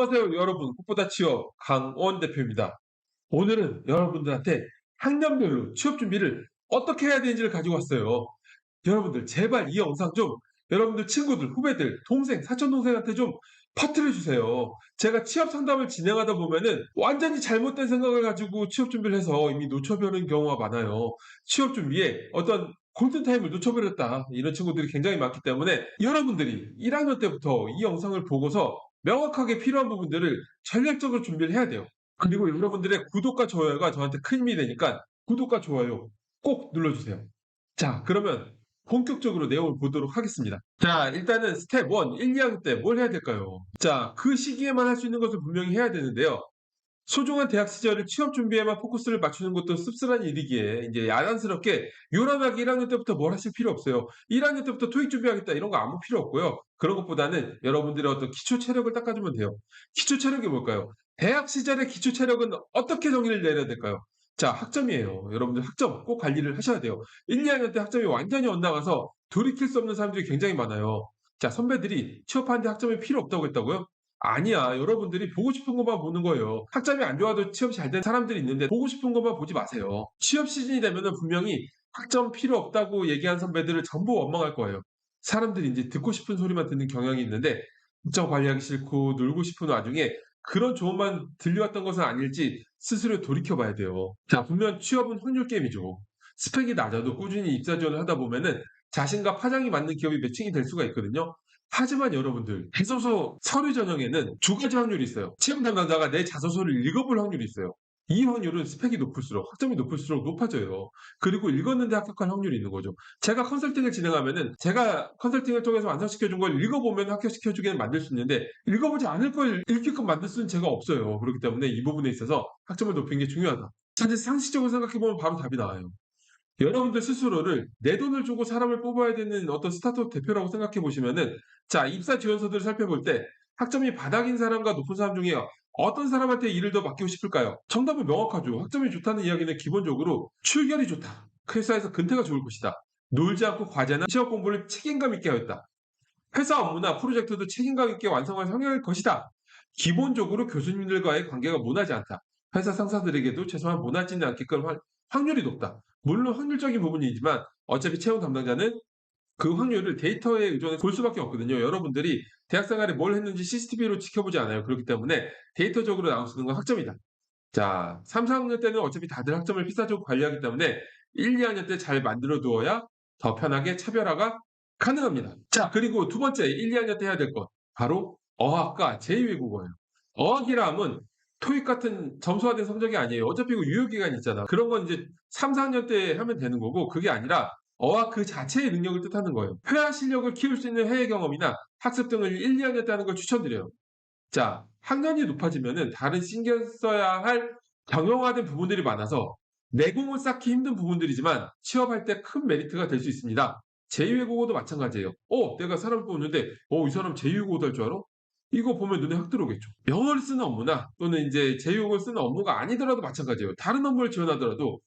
안녕하세요 여러분 꽃보다 취업 강원 대표입니다. 오늘은 여러분들한테 학년별로 취업 준비를 어떻게 해야 되는지를 가지고 왔어요. 여러분들 제발 이 영상 좀 여러분들 친구들, 후배들, 동생, 사촌동생한테 좀 퍼뜨려 주세요. 제가 취업 상담을 진행하다 보면은 완전히 잘못된 생각을 가지고 취업 준비를 해서 이미 놓쳐버리는 경우가 많아요. 취업 준비에 어떤 골든타임을 놓쳐버렸다. 이런 친구들이 굉장히 많기 때문에 여러분들이 1학년 때부터 이 영상을 보고서 명확하게 필요한 부분들을 전략적으로 준비를 해야 돼요. 그리고 여러분들의 구독과 좋아요가 저한테 큰 힘이 되니까 구독과 좋아요 꼭 눌러주세요. 자, 그러면 본격적으로 내용을 보도록 하겠습니다. 자, 일단은 스텝 1, 1, 2학년 때 뭘 해야 될까요? 자, 그 시기에만 할 수 있는 것을 분명히 해야 되는데요. 소중한 대학 시절을 취업 준비에만 포커스를 맞추는 것도 씁쓸한 일이기에 이제 야단스럽게 요란하게 1학년 때부터 뭘 하실 필요 없어요. 1학년 때부터 토익 준비하겠다 이런 거 아무 필요 없고요. 그런 것보다는 여러분들의 어떤 기초 체력을 닦아주면 돼요. 기초 체력이 뭘까요? 대학 시절의 기초 체력은 어떻게 정의를 내려야 될까요? 자, 학점이에요. 여러분들 학점 꼭 관리를 하셔야 돼요. 1, 2학년 때 학점이 완전히 엇나가서 돌이킬 수 없는 사람들이 굉장히 많아요. 자, 선배들이 취업하는데 학점이 필요 없다고 했다고요? 아니야. 여러분들이 보고 싶은 것만 보는 거예요. 학점이 안 좋아도 취업 잘 된 사람들이 있는데 보고 싶은 것만 보지 마세요. 취업 시즌이 되면은 분명히 학점 필요 없다고 얘기한 선배들을 전부 원망할 거예요. 사람들이 이제 듣고 싶은 소리만 듣는 경향이 있는데 학점 관리하기 싫고 놀고 싶은 와중에 그런 조언만 들려왔던 것은 아닐지 스스로 돌이켜 봐야 돼요. 자, 분명 취업은 확률 게임이죠. 스펙이 낮아도 꾸준히 입사 지원을 하다 보면은 자신과 파장이 맞는 기업이 매칭이 될 수가 있거든요. 하지만 여러분들 자소서 서류 전형에는 두 가지 확률이 있어요. 채용 담당자가 내 자소서를 읽어볼 확률이 있어요. 이 확률은 스펙이 높을수록 학점이 높을수록 높아져요. 그리고 읽었는데 합격할 확률이 있는 거죠. 제가 컨설팅을 진행하면은 제가 컨설팅을 통해서 완성시켜준 걸 읽어보면 합격시켜주기는 만들 수 있는데 읽어보지 않을 걸 읽게끔 만들 수는 제가 없어요. 그렇기 때문에 이 부분에 있어서 학점을 높이는 게 중요하다. 자, 이제 상식적으로 생각해보면 바로 답이 나와요. 여러분들 스스로를 내 돈을 주고 사람을 뽑아야 되는 어떤 스타트업 대표라고 생각해 보시면은 자 입사 지원서들을 살펴볼 때 학점이 바닥인 사람과 높은 사람 중에 어떤 사람한테 일을 더 맡기고 싶을까요? 정답은 명확하죠. 학점이 좋다는 이야기는 기본적으로 출결이 좋다. 회사에서 근태가 좋을 것이다. 놀지 않고 과제나 시험 공부를 책임감 있게 하였다. 회사 업무나 프로젝트도 책임감 있게 완성할 성향일 것이다. 기본적으로 교수님들과의 관계가 무난하지 않다. 회사 상사들에게도 최소한 무난하지는 않게끔 할 확률이 높다. 물론 확률적인 부분이지만 어차피 채용 담당자는 그 확률을 데이터에 의존해 볼 수밖에 없거든요. 여러분들이 대학 생활에 뭘 했는지 CCTV로 지켜보지 않아요. 그렇기 때문에 데이터적으로 나올 수 있는 건 학점이다. 자, 3, 4학년 때는 어차피 다들 학점을 필사적으로 관리하기 때문에 1, 2학년 때 잘 만들어 두어야 더 편하게 차별화가 가능합니다. 자, 그리고 두 번째 1, 2학년 때 해야 될 것. 바로 어학과 제2외국어예요. 어학이라 함은 토익 같은 점수화된 성적이 아니에요. 어차피 그 유효기간이 있잖아. 그런 건 이제 3, 4학년 때 하면 되는 거고 그게 아니라 어학 그 자체의 능력을 뜻하는 거예요. 회화 실력을 키울 수 있는 해외 경험이나 학습 등을 1, 2학년 때 하는 걸 추천드려요. 자, 학년이 높아지면은 다른 신경 써야 할 경영화된 부분들이 많아서 내공을 쌓기 힘든 부분들이지만 취업할 때 큰 메리트가 될 수 있습니다. 제2외국어도 마찬가지예요. 어, 내가 사람 뽑는데, 어, 이 사람 제2외국어도 할 줄 알아? 이거 보면 눈에 확 들어오겠죠. 영어를 쓰는 업무나 또는 이제 제2외국어를 쓰는 업무가 아니더라도 마찬가지예요. 다른 업무를 지원하더라도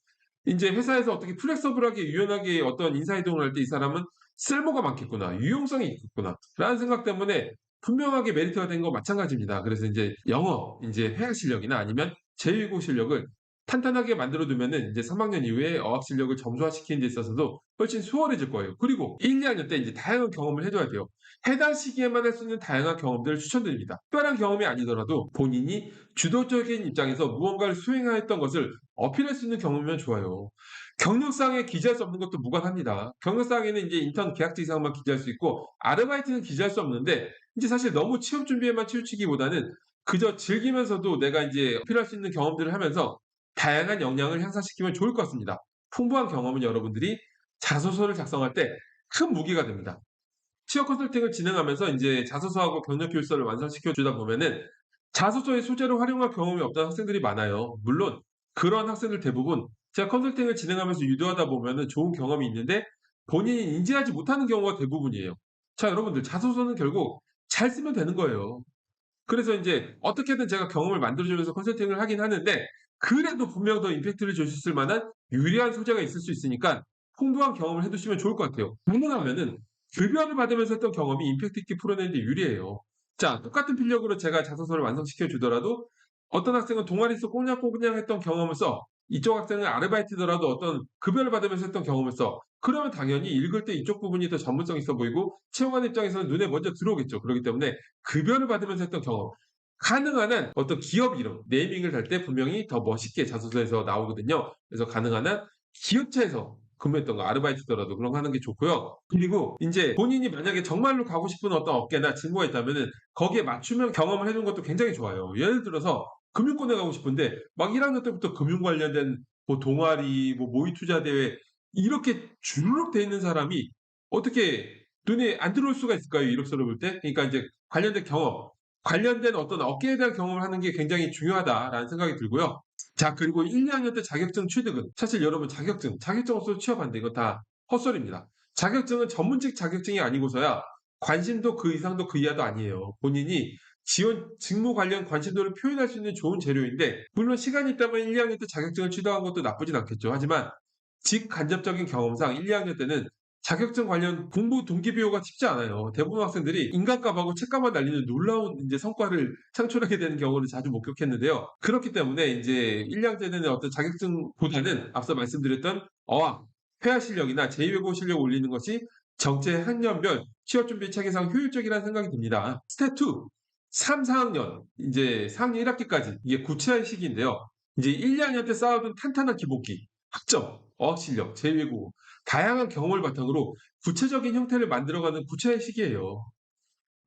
이제 회사에서 어떻게 플렉서블하게 유연하게 어떤 인사이동을 할 때 이 사람은 쓸모가 많겠구나, 유용성이 있겠구나, 라는 생각 때문에 분명하게 메리트가 된 거 마찬가지입니다. 그래서 이제 영어, 이제 회화 실력이나 아니면 제2외국어 실력을 탄탄하게 만들어두면은 이제 3학년 이후에 어학 실력을 점수화시키는 데 있어서도 훨씬 수월해질 거예요. 그리고 1, 2학년 때 이제 다양한 경험을 해줘야 돼요. 해당 시기에만 할 수 있는 다양한 경험들을 추천드립니다. 특별한 경험이 아니더라도 본인이 주도적인 입장에서 무언가를 수행하였던 것을 어필할 수 있는 경험이면 좋아요. 경력상에 기재할 수 없는 것도 무관합니다. 경력상에는 이제 인턴 계약직 이상만 기재할 수 있고 아르바이트는 기재할 수 없는데 이제 사실 너무 취업 준비에만 치우치기보다는 그저 즐기면서도 내가 이제 어필할 수 있는 경험들을 하면서 다양한 역량을 향상시키면 좋을 것 같습니다. 풍부한 경험은 여러분들이 자소서를 작성할 때 큰 무기가 됩니다. 취업 컨설팅을 진행하면서 이제 자소서하고 경력 교육서를 완성시켜 주다 보면은 자소서의 소재로 활용할 경험이 없던 학생들이 많아요. 물론 그런 학생들 대부분 제가 컨설팅을 진행하면서 유도하다 보면은 좋은 경험이 있는데 본인이 인지하지 못하는 경우가 대부분이에요. 자, 여러분들 자소서는 결국 잘 쓰면 되는 거예요. 그래서 이제 어떻게든 제가 경험을 만들어주면서 컨설팅을 하긴 하는데 그래도 분명 더 임팩트를 있을 만한 유리한 소재가 있을 수 있으니까 풍부한 경험을 해두시면 좋을 것 같아요. 가능하면은 급여를 받으면서 했던 경험이 임팩트 있게 풀어내는데 유리해요. 자, 똑같은 필력으로 제가 자소서를 완성시켜 주더라도 어떤 학생은 동아리 수 꽁냥꽁냥 했던 경험을 써. 이쪽 학생은 아르바이트더라도 어떤 급여를 받으면서 했던 경험을 써. 그러면 당연히 읽을 때 이쪽 부분이 더 전문성 있어 보이고 채용하는 입장에서는 눈에 먼저 들어오겠죠. 그렇기 때문에 급여를 받으면서 했던 경험. 가능한 한 어떤 기업 이름, 네이밍을 달때 분명히 더 멋있게 자소서에서 나오거든요. 그래서 가능한 한 기업체에서 근무했던 거 아르바이트더라도 그런 거 하는 게 좋고요. 그리고 인제 본인이 만약에 정말로 가고 싶은 어떤 업계나 직무가 있다면은 거기에 맞춤형 경험을 해 두는 것도 굉장히 좋아요. 예를 들어서 금융권에 가고 싶은데 막 1학년 때부터 금융 관련된 뭐 동아리, 뭐 모의 투자 대회 이렇게 주르륵 돼 있는 사람이 어떻게 눈에 안 들어올 수가 있을까요? 이력서를 볼 때? 그러니까 인제 관련된 경험, 관련된 어떤 업계에 대한 경험을 하는 게 굉장히 중요하다라는 생각이 들고요. 자 그리고 1, 2학년 때 자격증 취득은 사실 여러분 자격증, 자격증 없어도 취업한대. 이거 다 헛소리입니다. 자격증은 전문직 자격증이 아니고서야 관심도 그 이상도 그 이하도 아니에요. 본인이 지원 직무 관련 관심도를 표현할 수 있는 좋은 재료인데 물론 시간이 있다면 1, 2학년 때 자격증을 취득한 것도 나쁘진 않겠죠. 하지만 직간접적인 경험상 1, 2학년 때는 자격증 관련 공부 동기부여가 쉽지 않아요. 대부분 학생들이 인간값하고 책값만 날리는 놀라운 인제 성과를 창출하게 되는 경우를 자주 목격했는데요. 그렇기 때문에 인제 1, 2학년 때는 어떤 자격증보다는 앞서 말씀드렸던 어학, 회화 실력이나 제2외국어 실력을 올리는 것이 적재 학년별 취업 준비 체계상 효율적이라는 생각이 듭니다. 스텝 2 3, 4학년 인제 4학년 1학기까지 이게 구체화의 시기인데요. 이제 1, 2학년 때 쌓아둔 탄탄한 기본기, 학점, 어학 실력, 제2외국어 다양한 경험을 바탕으로 구체적인 형태를 만들어가는 구체화의 시기예요.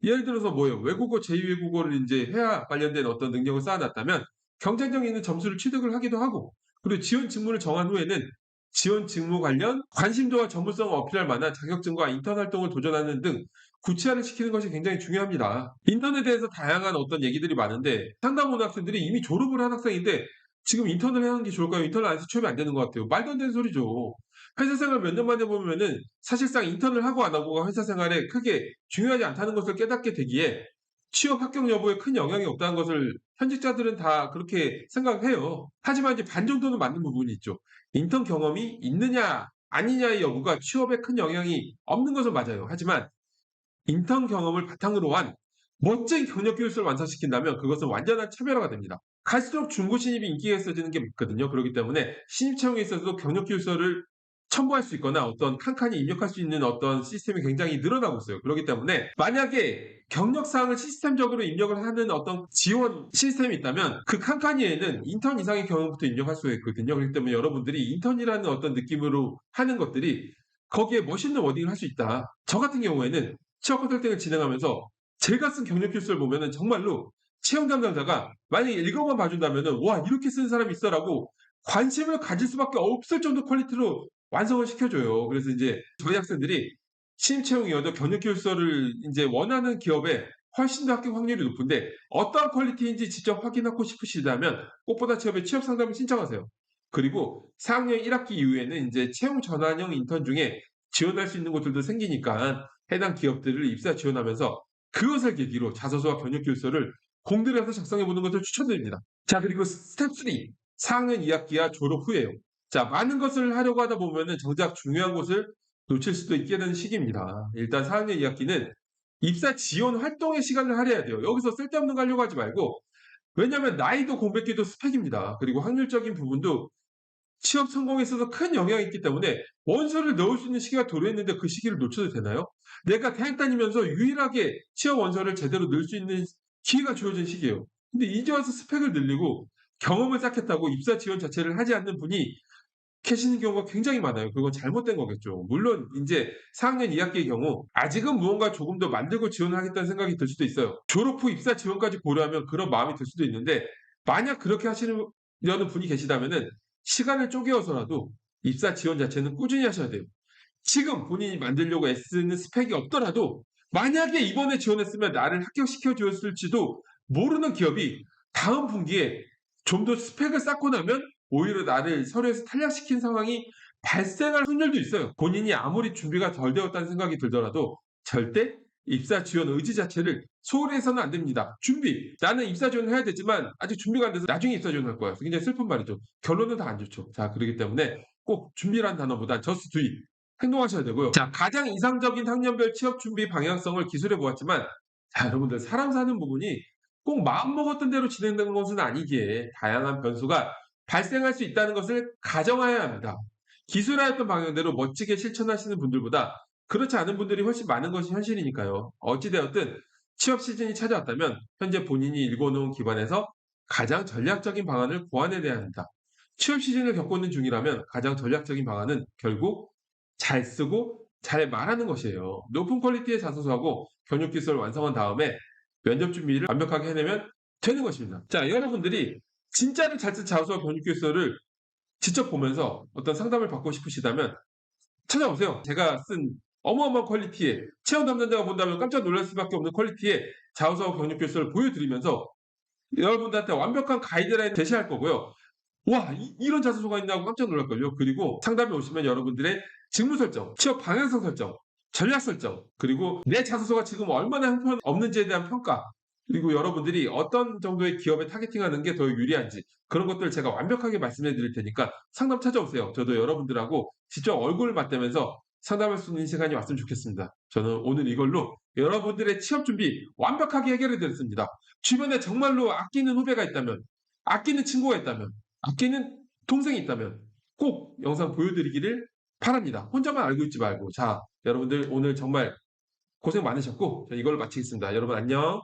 예를 들어서 뭐예요? 외국어, 제2외국어를 인제 회화 관련된 어떤 능력을 쌓아놨다면 경쟁력 있는 점수를 취득을 하기도 하고 그리고 지원 직무를 정한 후에는 지원 직무 관련 관심도와 전문성을 어필할 만한 자격증과 인턴 활동을 도전하는 등 구체화를 시키는 것이 굉장에 중요합니다. 인턴에 대해서 다양한 어떤 얘기들이 많은데 부분 학생들이 이미 졸업을 한 학생인데 지금 인턴을 하는 게 좋을까요? 인턴을 안 해서 취업이 안 되는 것 같아요. 말도 안 되는 소리죠. 회사 생활 몇 년 만에 보면은 사실상 인턴을 하고 안 하고가 회사 생활에 크게 중요하지 않다는 것을 깨닫게 되기에 취업 합격 여부에 큰 영향이 없다는 것을 현직자들은 다 그렇게 생각해요. 하지만 이제 반 정도는 맞는 부분이 있죠. 인턴 경험이 있느냐 아니냐의 여부가 취업에 큰 영향이 없는 것은 맞아요. 하지만 인턴 경험을 바탕으로 한 멋진 경력 기술을 완성시킨다면 그것은 완전한 차별화가 됩니다. 갈수록 중고 신입이 인기가 있어지는 게 맞거든요. 그렇기 때문에 신입 채용에 있어서도 경력 기술서를 첨부할 수 있거나 어떤 칸칸이 입력할 수 있는 어떤 시스템이 굉장히 늘어나고 있어요. 그렇기 때문에 만약에 경력 사항을 시스템적으로 입력을 하는 어떤 지원 시스템이 있다면 그 칸칸이에는 인턴 이상의 경험부터 입력할 수가 있거든요. 그렇기 때문에 여러분들이 인턴이라는 어떤 느낌으로 하는 것들이 거기에 멋있는 워딩을 할 수 있다. 저 같은 경우에는 취업 컨설팅을 진행하면서 제가 쓴 경력 기술서를 보면은 정말로 채용 담당자가 만약에 읽어만 봐준다면은 '와 이렇게 쓰는 사람이 있어.'라고 관심을 가질 수밖에 없을 정도 퀄리티로 완성을 시켜줘요. 그래서 인제 저희 학생들이 신입 채용이어도 경력 기술서를 인제 원하는 기업에 훨씬 더 합격 확률이 높은데 어떠한 퀄리티인지 직접 확인하고 싶으시다면 꽃보다 취업에 취업 상담을 신청하세요. 그리고 4학년 1학기 이후에는 인제 채용 전환형 인턴 중에 지원할 수 있는 곳들도 생기니까 해당 기업들을 입사 지원하면서 그것을 계기로 자소서와 경력 기술서를 공들여서 작성해 보는 것을 추천드립니다. 자 그리고 스텝 3 4학년 2학기와 졸업 후에요. 자 많은 것을 하려고 하다 보면은 정작 중요한 것을 놓칠 수도 있게 되는 시기입니다. 일단 4학년 2학기는 입사 지원 활동에 시간을 할애해야 돼요. 여기서 쓸데없는 거 하려고 하지 말고 왜냐하면 나이도 공백기도 스펙입니다. 그리고 확률적인 부분도 취업 성공에 있어서 큰 영향이 있기 때문에 원서를 넣을 수 있는 시기가 도래했는데 그 시기를 놓쳐도 되나요? 내가 대학 다니면서 유일하게 취업 원서를 제대로 넣을 수 있는 기회가 주어진 시기예요. 근데 이제 와서 스펙을 늘리고 경험을 쌓겠다고 입사 지원 자체를 하지 않는 분이 계시는 경우가 굉장히 많아요. 그건 잘못된 거겠죠. 물론 인제 4학년 2학기의 경우 아직은 무언가 조금 더 만들고 지원을 하겠다는 생각이 들 수도 있어요. 졸업 후 입사 지원까지 고려하면 그런 마음이 들 수도 있는데 만약 그렇게 하시려는 분이 계시다면은 시간을 쪼개어서라도 입사 지원 자체는 꾸준히 하셔야 돼요. 지금 본인이 만들려고 애쓰는 스펙이 없더라도 만약에 이번에 지원했으면 나를 합격시켜 줬을지도 모르는 기업이 다음 분기에 좀 더 스펙을 쌓고 나면 오히려 나를 서류에서 탈락시킨 상황이 발생할 확률도 있어요. 본인이 아무리 준비가 덜 되었다는 생각이 들더라도 절대 입사 지원 의지 자체를 소홀히 해서는 안 됩니다. 준비. 나는 입사 지원을 해야 되지만 아직 준비가 안 돼서 나중에 입사 지원할 거야. 굉장히 슬픈 말이죠. 결론은 다 안 좋죠. 자, 그렇기 때문에 꼭 준비라는 just do it. 행동하셔야 되고요. 자, 가장 이상적인 학년별 취업 준비 방향성을 기술해 보았지만 자, 여러분들 사람 사는 부분이 꼭 마음먹었던 대로 진행되는 것은 아니기에 다양한 변수가 발생할 수 있다는 것을 가정해야 합니다. 기술하였던 방향대로 멋지게 실천하시는 분들보다 그렇지 않은 분들이 훨씬 많은 것이 현실이니까요. 어찌되었든 취업 시즌이 찾아왔다면 현재 본인이 일궈놓은 기반에서 가장 전략적인 방안을 고안해내야 합니다. 취업 시즌을 겪고 있는 중이라면 가장 전략적인 방안은 결국 잘 쓰고 잘 말하는 것이에요. 높은 퀄리티의 자소서하고 견육 기술을 완성한 다음에 면접 준비를 완벽하게 해내면 되는 것입니다. 자, 여러분들이 진짜로 자소서와 견육 기술을 직접 보면서 어떤 상담을 받고 싶으시다면 찾아오세요. 제가 쓴 어마어마한 퀄리티의 체험 담당자가 본다면 깜짝 놀랄 수밖에 없는 퀄리티의 자소서와 견육 기술을 보여드리면서 여러분들한테 완벽한 가이드라인을 제시할 거고요. 와, 이, 런 자소서가 있나고 깜짝 놀랄걸요. 그리고 상담에 오시면 여러분들의 직무 설정, 취업 방향성 설정, 전략 설정, 그리고 내 자소서가 지금 얼마나 형편 없는지에 대한 평가, 그리고 여러분들이 어떤 정도의 기업에 타겟팅하는 게 더 유리한지 그런 것들 제가 완벽하게 말씀해 드릴 테니까 상담 찾아오세요. 저도 여러분들하고 직접 얼굴을 맞대면서 상담할 수 있는 시간이 왔으면 좋겠습니다. 저는 오늘 이걸로 여러분들의 취업 준비 완벽하게 해결해 드렸습니다. 주변에 정말로 아끼는 후배가 있다면, 아끼는 친구가 있다면, 아끼는 동생이 있다면 꼭 영상 보여드리기를 바랍니다. 혼자만 알고 있지 말고. 자, 여러분들 오늘 정말 고생 많으셨고, 저 이걸로 마치겠습니다. 여러분 안녕.